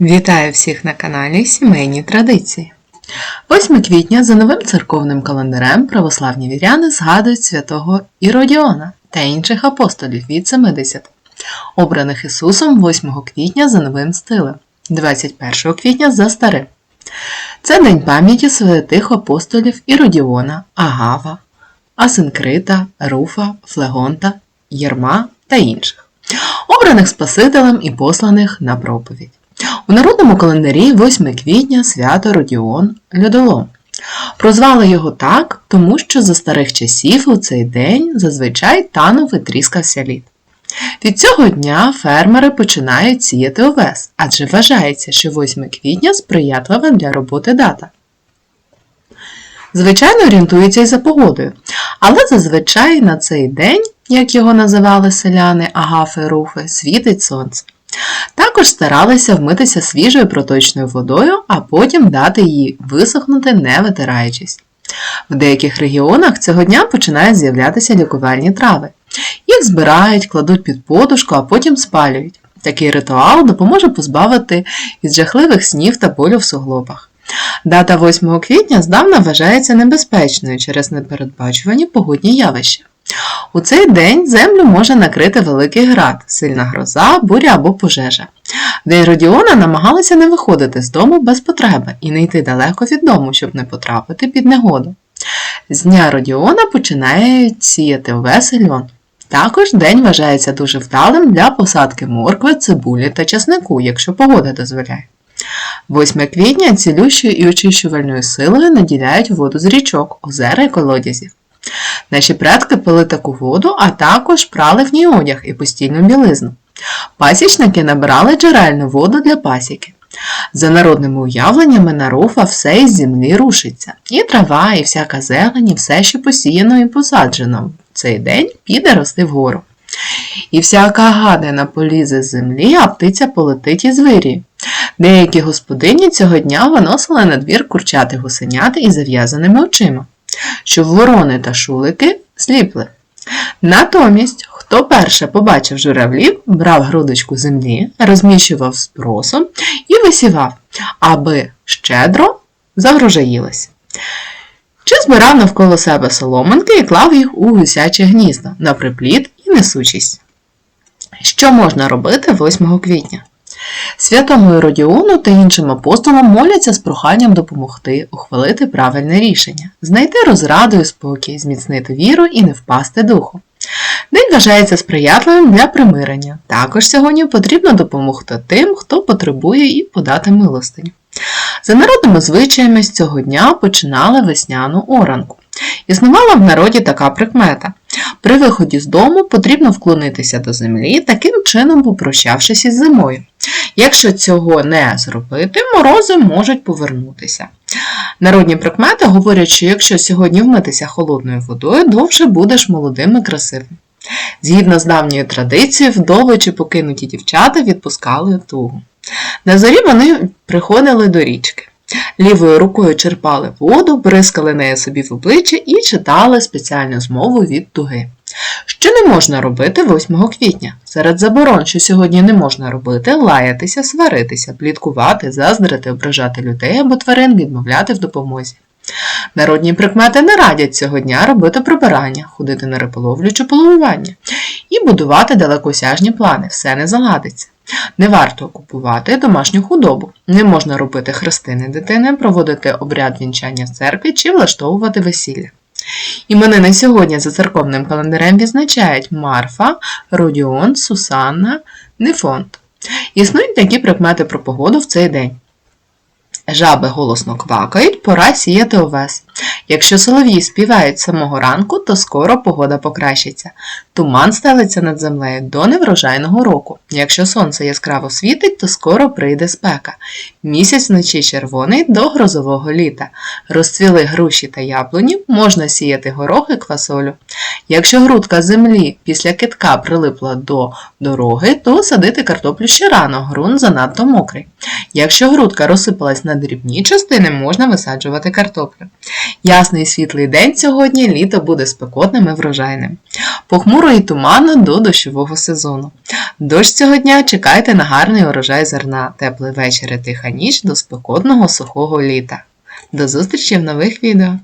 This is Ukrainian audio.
Вітаю всіх на каналі Сімейні Традиції. 8 квітня за новим церковним календарем православні віряни згадують святого Іродіона та інших апостолів від 70, обраних Ісусом 8 квітня за новим стилем, 21 квітня за старим. Це день пам'яті святих апостолів Іродіона, Агава, Асинкрита, Руфа, Флегонта, Єрма та інших, обраних Спасителем і посланих на проповідь. У народному календарі 8 квітня свято Родіон Льодолом. Прозвали його так, тому що за старих часів у цей день зазвичай танув і тріскався лід. Від цього дня фермери починають сіяти овес, адже вважається, що 8 квітня сприятлива для роботи дата. Звичайно, орієнтуються і за погодою, але зазвичай на цей день, як його називали селяни Агафи Руфи, світить сонце. Також старалися вмитися свіжою проточною водою, а потім дати її висохнути, не витираючись. В деяких регіонах цього дня починають з'являтися лікувальні трави. Їх збирають, кладуть під подушку, а потім спалюють. Такий ритуал допоможе позбавити від жахливих снів та болю в суглобах. Дата 8 квітня здавна вважається небезпечною через непередбачувані погодні явища. У цей день землю може накрити великий град, сильна гроза, буря або пожежа. День Родіона намагалися не виходити з дому без потреби і не йти далеко від дому, щоб не потрапити під негоду. З дня Родіона починають сіяти овес льон. Також день вважається дуже вдалим для посадки моркви, цибулі та часнику, якщо погода дозволяє. 8 квітня цілющою і очищувальною силою наділяють воду з річок, озера і колодязів. Наші предки пили таку воду, а також прали в ній одяг і постільну білизну. Пасічники набирали джерельну воду для пасіки. За народними уявленнями на руфа все із землі рушиться. І трава, і всяка зелень, і все, що посіяно і посаджено в цей день піде рости вгору. І всяка гадина полізе з землі, а птиця полетить із вирії. Деякі господині цього дня виносили на двір курчати гусеняти із зав'язаними очима щоб ворони та шулики сліпли. Натомість, хто перше побачив журавлів, брав грудочку землі, розміщував з і висівав, аби щедро загружаїлось. Чи збирав навколо себе соломинки і клав їх у гусяче гніздо на припліт і несучість. Що можна робити 8 квітня? Святому Іродіону та іншим апостолам моляться з проханням допомогти ухвалити правильне рішення, знайти розраду і спокій, зміцнити віру і не впасти духом. День вважається сприятливим для примирення. Також сьогодні потрібно допомогти тим, хто потребує і подати милостиню. За народними звичаями з цього дня починали весняну оранку. Існувала в народі така прикмета. При виході з дому потрібно вклонитися до землі, таким чином попрощавшись із зимою. Якщо цього не зробити, морози можуть повернутися. Народні прикмети говорять, що якщо сьогодні вмитися холодною водою, довше будеш молодим і красивим. Згідно з давньою традицією, вдови чи покинуті дівчата відпускали тугу. На зорі вони приходили до річки. Лівою рукою черпали воду, бризкали нею собі в обличчя і читали спеціальну змову від туги. Що не можна робити 8 квітня? Серед заборон, що сьогодні не можна робити, лаятися, сваритися, пліткувати, заздрити, ображати людей або тварин, відмовляти в допомозі. Народні прикмети не радять цього дня робити прибирання, ходити на риболовлю чи половування і будувати далекосяжні плани, все не заладиться. Не варто купувати домашню худобу, не можна робити хрестини дитини, проводити обряд вінчання в церкві чи влаштовувати весілля. Іменини сьогодні за церковним календарем відзначають Марфа, Родіон, Сусанна, Нефонт. Існують такі прикмети про погоду в цей день. Жаби голосно квакають, пора сіяти овес. Якщо солов'ї співають з самого ранку, то скоро погода покращиться. Туман стелиться над землею до неврожайного року. Якщо сонце яскраво світить, то скоро прийде спека. Місяць вночі червоний до грозового літа. Розцвіли груші та яблуні, можна сіяти горохи квасолю. Якщо грудка землі після китка прилипла до дороги, то садити картоплю ще рано, ґрунт занадто мокрий. Якщо грудка розсипалась на дрібні частини, можна висаджувати картоплю. Ясний і світлий день сьогодні, літо буде спекотним і врожайним. Похмуро і туманно до дощового сезону. Дощ цього дня чекайте на гарний урожай зерна, теплий вечір і тиха ніч до спекотного сухого літа. До зустрічі в нових відео!